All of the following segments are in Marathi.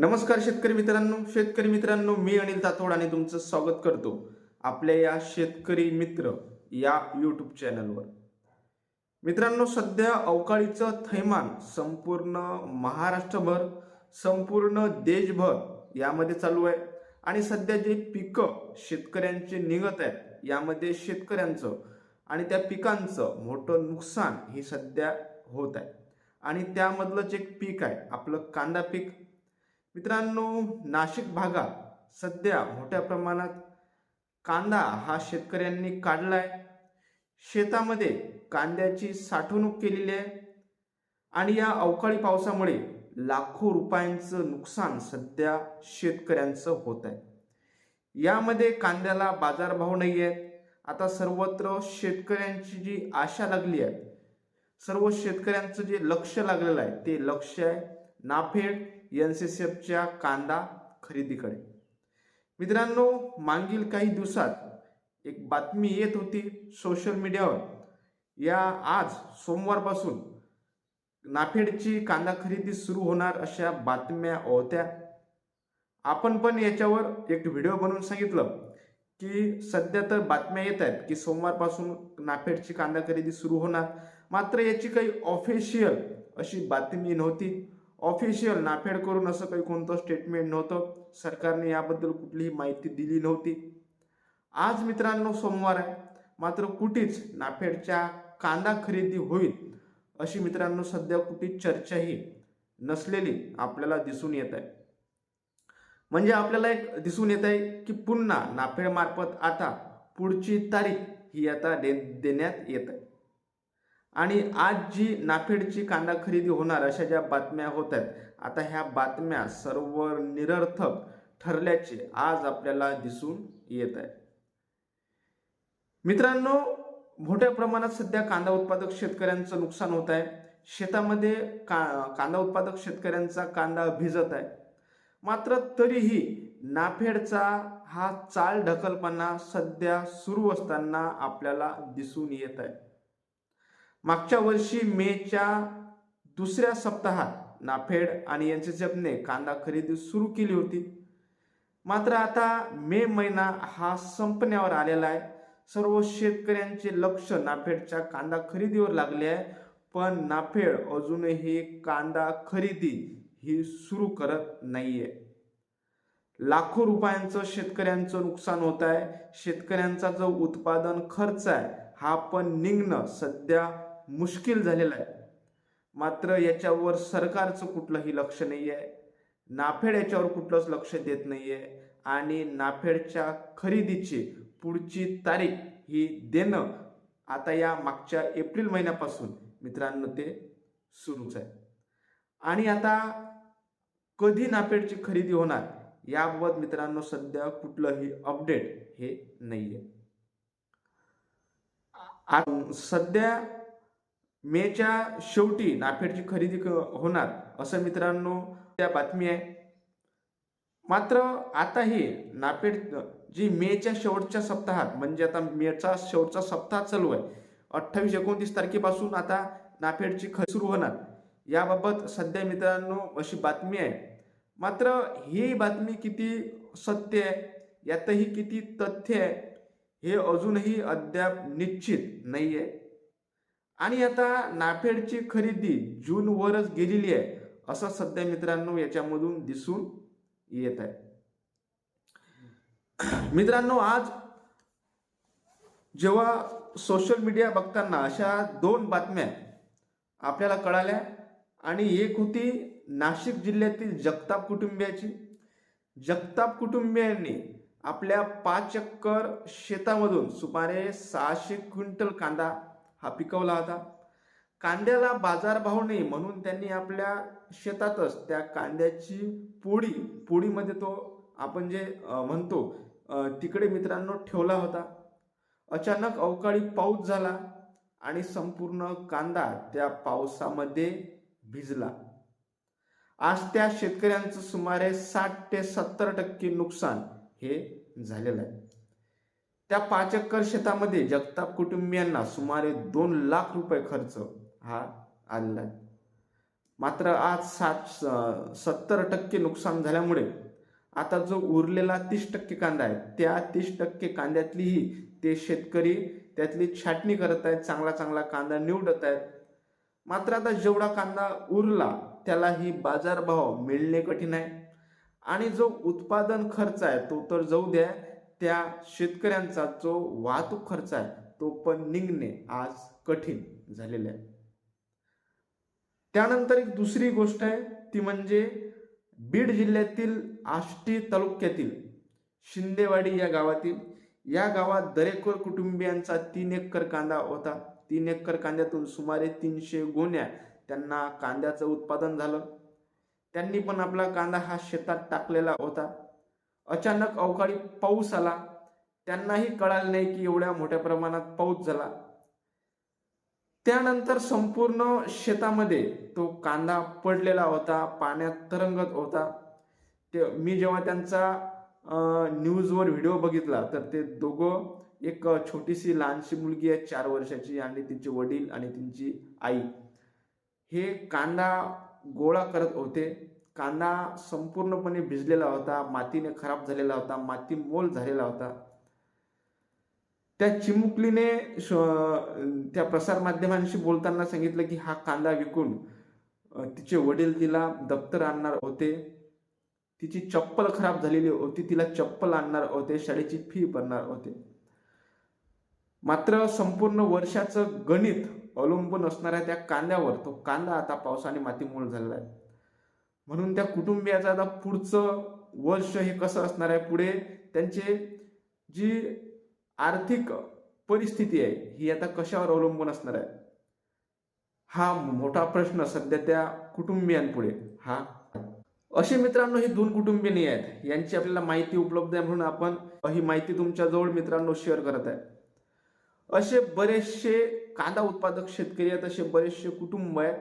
नमस्कार शेतकरी मित्रांनो शेतकरी मित्रांनो मी अनिल तातोड आणि तुमचं स्वागत करतो आपल्या या शेतकरी मित्र या यूट्यूब चॅनलवर मित्रांनो सध्या अवकाळीचं थैमान संपूर्ण महाराष्ट्रभर संपूर्ण देशभर यामध्ये चालू आहे. आणि सध्या जे पिकं शेतकऱ्यांचे निघत आहेत यामध्ये शेतकऱ्यांचं आणि त्या पिकांचं मोठं नुकसान हे सध्या होत आहे. आणि त्यामधलंच एक पीक आहे आपलं कांदा पीक. मित्रांनो नाशिक भागात सध्या मोठ्या प्रमाणात कांदा हा शेतकऱ्यांनी काढला आहे शेतामध्ये कांद्याची साठवणूक केलेली आहे. आणि या अवकाळी पावसामुळे लाखो रुपयांचं नुकसान सध्या शेतकऱ्यांचं होत आहे. यामध्ये कांद्याला बाजारभाव नाही आहेत आता सर्वत्र शेतकऱ्यांची जी आशा लागली आहे सर्व शेतकऱ्यांचं जे लक्ष लागलेलं आहे ते लक्ष आहे नाफेड एन सी सी एफच्या कांदा खरेदीकडे. मित्रांनो मागील काही दिवसात एक बातमी येत होती सोशल मीडियावर. या आज सोमवारपासून नाफेडची कांदा खरेदी सुरू होणार अशा बातम्या होत्या. आपण पण याच्यावर एक व्हिडिओ बनवून सांगितलं की सध्या तर बातम्या येत आहेत की सोमवारपासून नाफेडची कांदा खरेदी सुरू होणार. मात्र याची काही ऑफिशियल अशी बातमी नव्हती. ऑफिशियल नाफेड करून असं काही कोणतं स्टेटमेंट नव्हतं. सरकारने याबद्दल कुठलीही माहिती दिली नव्हती. आज मित्रांनो सोमवार आहे. मात्र कुठेच नाफेडच्या कांदा खरेदी होईल अशी मित्रांनो सध्या कुठे चर्चाही नसलेली आपल्याला दिसून येत आहे. म्हणजे आपल्याला एक दिसून येत आहे की पुन्हा नाफेडमार्फत आता पुढची तारीख ही आता दे देण्यात येत आहे. आणि आज जी नाफेडची कांदा खरेदी होणार अशा ज्या बातम्या होत आहेत आता ह्या बातम्या सर्व निरर्थक ठरल्याचे आज आपल्याला दिसून येत आहे. मित्रांनो मोठ्या प्रमाणात सध्या कांदा उत्पादक शेतकऱ्यांचं नुकसान होत आहे. शेतामध्ये का कांदा उत्पादक शेतकऱ्यांचा कांदा भिजत आहे. मात्र तरीही नाफेडचा हा चाल ढकलपणा सध्या सुरू असताना आपल्याला दिसून येत आहे. मागच्या वर्षी मेच्या दुसऱ्या सप्ताहात नाफेड आणि एन सी एफने कांदा खरेदी सुरू केली होती. मात्र आता मे महिना हा संपण्यावर आलेला आहे. सर्व शेतकऱ्यांचे लक्ष नाफेडच्या कांदा खरेदीवर लागले आहे. पण नाफेड अजूनही कांदा खरेदी ही सुरू करत नाहीये. लाखो रुपयांचं शेतकऱ्यांचं नुकसान होत आहे. शेतकऱ्यांचा जो उत्पादन खर्च आहे हा पण निघणं सध्या मुश्किल झालेला आहे. मात्र याच्यावर सरकारचं कुठलंही लक्ष नाही आहे नाफेड याच्यावर कुठलंच लक्ष देत नाही आहे आणि नाफेडच्या खरेदीची पुढची तारीख ही देणं आता या मागच्या एप्रिल महिन्यापासून मित्रांनो ते सुरूच आहे. आणि आता कधी नाफेडची खरेदी होणार याबाबत मित्रांनो सध्या कुठलंही अपडेट हे नाही आहे सध्या मेच्या शेवटी नाफेडची खरेदी क- होणार असं मित्रांनो त्या बातमी आहे. मात्र आताही नाफेड जी मेच्या शेवटच्या सप्ताहात म्हणजे आता मेचा शेवटचा सप्ताह चालू आहे अठ्ठावीस एकोणतीस तारखेपासून आता नाफेडची खरेदी सुरू होणार. याबाबत सध्या मित्रांनो अशी बातमी आहे. मात्र ही बातमी किती सत्य आहे यातही किती तथ्य आहे हे अजूनही अद्याप निश्चित नाही आहे आणि आता नाफेडची खरेदी जूनवरच गेलेली आहे असं सध्या मित्रांनो याच्यामधून दिसून येत आहे. मित्रांनो आज जेव्हा सोशल मीडिया बघताना अशा दोन बातम्या आपल्याला कळाल्या आणि एक होती नाशिक जिल्ह्यातील जगताप कुटुंबियाची. जगताप कुटुंबियांनी आपल्या पाच एकर शेतामधून सुमारे सहाशे क्विंटल कांदा हा पिकवला होता. कांद्याला बाजारभाव नाही म्हणून त्यांनी आपल्या शेतातच त्या कांद्याची पोळी पोळीमध्ये तो आपण जे म्हणतो तिकडे मित्रांनो ठेवला होता. अचानक अवकाळी पाऊस झाला आणि संपूर्ण कांदा त्या पावसामध्ये भिजला. आज त्या शेतकऱ्यांचं सुमारे साठ ते सत्तर टक्के नुकसान हे झालेलं आहे. त्या पाच एकर शेतामध्ये जगताप कुटुंबियांना सुमारे दोन लाख रुपये खर्च हा आलेला आहे मात्र आज सात सत्तर टक्के नुकसान झाल्यामुळे आता जो उरलेला तीस टक्के कांदा आहे त्या तीस टक्के कांद्यातलीही ते शेतकरी त्यातली छाटणी करत आहेत चांगला चांगला कांदा निवडत आहेत. मात्र आता जेवढा कांदा उरला त्यालाही बाजारभाव मिळणे कठीण आहे. आणि जो उत्पादन खर्च आहे तो तर जाऊ द्या त्या शेतकऱ्यांचा जो वाहतूक खर्च आहे तो पण निघणे आज कठीण झालेले आहे. त्यानंतर एक दुसरी गोष्ट आहे ती म्हणजे बीड जिल्ह्यातील आष्टी तालुक्यातील शिंदेवाडी या गावातील या गावात दरेकर कुटुंबियांचा तीन एकर कांदा होता. तीन एकर कांद्यातून सुमारे तीनशे गोण्या त्यांना कांद्याचं उत्पादन झालं. त्यांनी पण आपला कांदा हा शेतात टाकलेला होता. अचानक अवकाळी पाऊस आला. त्यांनाही कळालं नाही की एवढ्या मोठ्या प्रमाणात पाऊस झाला. त्यानंतर संपूर्ण शेतामध्ये तो कांदा पडलेला होता पाण्यात तरंगत होता. ते मी जेव्हा त्यांचा न्यूजवर व्हिडिओ बघितला तर ते दोघं एक छोटीशी लहानशी मुलगी आहे चार वर्षाची आणि तिचे वडील आणि त्यांची आई. हे कांदा गोळा करत होते. कांदा संपूर्णपणे भिजलेला होता मातीने खराब झालेला होता माती मोल झालेला होता. त्या चिमुकलीने त्या प्रसारमाध्यमांशी बोलताना सांगितलं की हा कांदा विकून तिचे वडील तिला दप्तर आणणार होते. तिची चप्पल खराब झालेली होती तिला चप्पल आणणार होते शाळेची फी भरणार होते. मात्र संपूर्ण वर्षाचं गणित अवलंबून असणाऱ्या त्या कांद्यावर तो कांदा आता पावसाने मातीमूळ झालेला आहे. म्हणून त्या कुटुंबियाचं आता पुढचं वर्ष हे कसं असणार आहे पुढे? त्यांचे जी आर्थिक परिस्थिती आहे ही आता कशावर अवलंबून असणार आहे? हा मोठा प्रश्न सध्या त्या कुटुंबियांपुढे. हा. असे मित्रांनो हे दोन कुटुंबीय नाही आहेत. यांची आपल्याला माहिती उपलब्ध आहे म्हणून आपण ही माहिती तुमच्या जवळ मित्रांनो शेअर करत आहे. असे बरेचसे कांदा उत्पादक शेतकरी आहेत असे बरेचसे कुटुंब आहेत.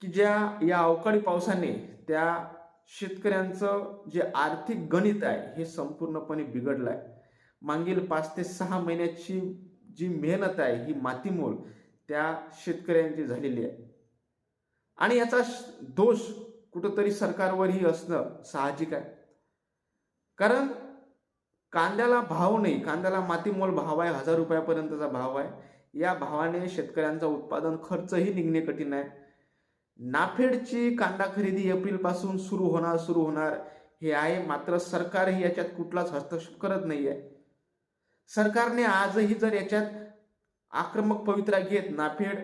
की ज्या या अवकाळी पावसाने त्या शेतकऱ्यांचं जे आर्थिक गणित आहे हे संपूर्णपणे बिघडलं आहे मागील पाच ते सहा महिन्याची जी मेहनत आहे ही मातीमोल त्या शेतकऱ्यांची झालेली आहे. आणि याचा दोष कुठंतरी सरकारवरही असणं साहजिक आहे. कारण कांद्याला भाव नाही कांद्याला मातीमोल भाव आहे हजार रुपयापर्यंतचा भाव आहे. या भावाने शेतकऱ्यांचा उत्पादन खर्चही निघणे कठीण आहे. नाफेडची कांदा खरेदी एप्रिलपासून सुरू होणार सुरू होणार. हे आहे मात्र सरकारही याच्यात कुठलाच हस्तक्षेप करत नाही आहे सरकारने आजही जर याच्यात आक्रमक पवित्रा घेत नाफेड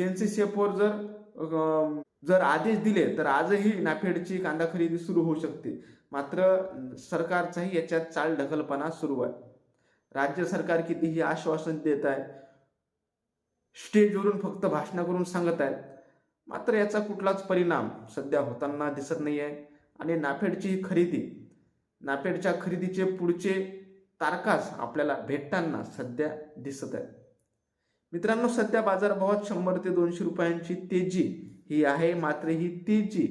एन सी सी एफवर जर जर आदेश दिले तर आजही नाफेडची कांदा खरेदी सुरू होऊ शकते. मात्र सरकारचाही याच्यात चाल ढकलपणा सुरू आहे. राज्य सरकार कितीही आश्वासन देत आहे स्टेजवरून फक्त भाषणं करून सांगत आहेत. मात्र याचा कुठलाच परिणाम सध्या होताना दिसत नाही आहे आणि नाफेडची ही खरेदी नाफेडच्या खरेदीचे पुढचे तारकास आपल्याला भेटताना सध्या दिसत आहे. मित्रांनो सध्या बाजारभावात शंभर ते दोनशे रुपयांची तेजी ही आहे. मात्र ही तेजी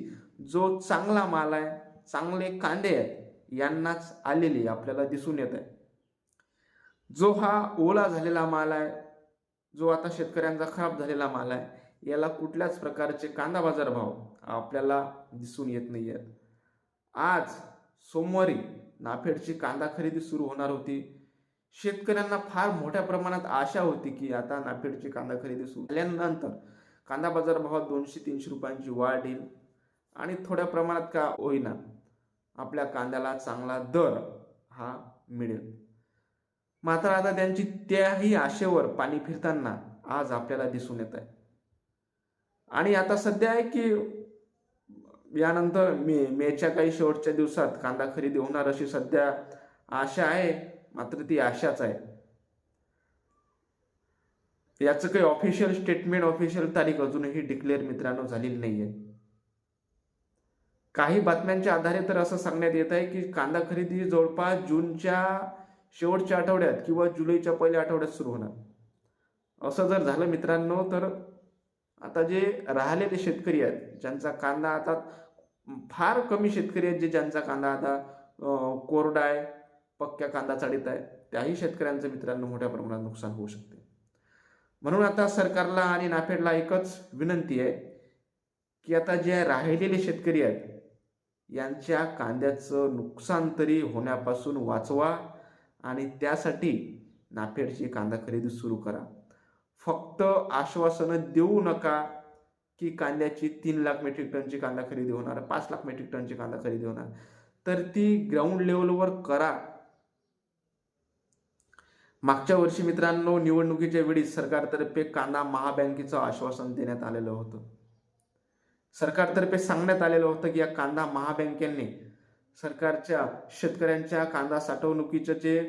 जो चांगला माल आहे चांगले कांदे आहेत यांनाच आलेली आपल्याला दिसून येत आहे. जो हा ओला झालेला माल आहे जो आता शेतकऱ्यांचा खराब झालेला माल आहे याला कुठल्याच प्रकारचे कांदा बाजार भाव आपल्याला दिसून येत नाही आहेत आज सोमवारी नाफेडची कांदा खरेदी सुरू होणार होती. शेतकऱ्यांना फार मोठ्या प्रमाणात आशा होती की आता नाफेडची कांदा खरेदी सुरू झाल्यानंतर कांदा बाजार भावात दोनशे तीनशे रुपयांची वाढ येईल आणि थोड्या प्रमाणात का होईना आपल्या कांद्याला चांगला दर हा मिळेल. मात्र आता त्यांची त्याही आशेवर पाणी फिरताना आज आपल्याला दिसून येत आहे. आणि आता सध्या आहे की यानंतर मे मेच्या काही शेवटच्या दिवसात कांदा खरेदी होणार अशी सध्या आशा आहे मात्र ती आशाच आहे. याचं काही ऑफिशियल स्टेटमेंट ऑफिशियल तारीख अजूनही डिक्लेअर मित्रांनो झालेली नाहीये. काही बातम्यांच्या आधारे तर असं सांगण्यात येत आहे की कांदा खरेदी जवळपास जूनच्या शेवटच्या आठवड्यात किंवा जुलैच्या पहिल्या आठवड्यात सुरू होणार. असं जर झालं मित्रांनो तर आता जे राहिलेले शेतकरी आहेत ज्यांचा कांदा आता फार कमी शेतकरी आहेत जे ज्यांचा कांदा आता कोरडा आहे पक्क्या कांदा चाळीत आहे त्याही शेतकऱ्यांचं मित्रांनो मोठ्या प्रमाणात नुकसान होऊ शकते. म्हणून आता सरकारला आणि नाफेडला एकच विनंती आहे की आता जे राहिलेले शेतकरी आहेत यांच्या कांद्याचं नुकसान तरी होण्यापासून वाचवा आणि त्यासाठी नाफेडची कांदा खरेदी सुरू करा. फक्त आश्वासनं देऊ नका की कांद्याची तीन लाख मेट्रिक टनची कांदा खरेदी होणार पाच लाख मेट्रिक टनची कांदा खरेदी होणार. तर ती ग्राउंड लेवलवर करा. मागच्या वर्षी मित्रांनो निवडणुकीच्या वेळी सरकारतर्फे कांदा महाबँकेचं आश्वासन देण्यात आलेलं होतं. सरकारतर्फे सांगण्यात आलेलं होतं की या कांदा महाबँकेने सरकारच्या शेतकऱ्यांच्या कांदा साठवणुकीचं जे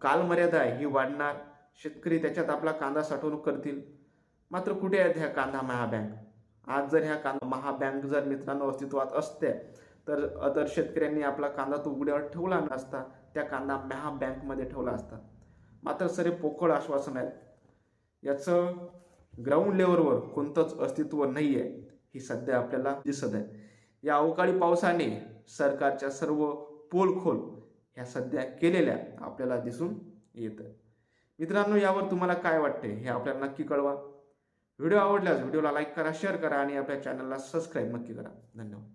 कालमर्यादा आहे ही वाढणार. शेतकरी त्याच्यात आपला कांदा साठवणूक करतील. मात्र कुठे आहेत ह्या कांदा महाबँक? आज जर ह्या कांदा महाबँक जर मित्रांनो अस्तित्वात असते तर अदर शेतकऱ्यांनी आपला कांदा तो उघड्यावर ठेवला नसता त्या कांदा महाबँकमध्ये ठेवला असता. मात्र सरे पोकळ आश्वासन आहेत. याचं ग्राउंड लेवलवर कोणतंच अस्तित्व नाही आहे ही सध्या आपल्याला दिसत आहे. या अवकाळी पावसाने सरकारच्या सर्व पोलखोल ह्या सध्या केलेल्या आपल्याला दिसून येतं मित्रांनो यावर तुम्हाला काय वाटते हे आपल्याला नक्की कळवा. व्हिडिओ आवडल्यास व्हिडिओला लाईक करा शेअर करा आणि आपल्या चॅनलला सबस्क्राईब नक्की करा. धन्यवाद.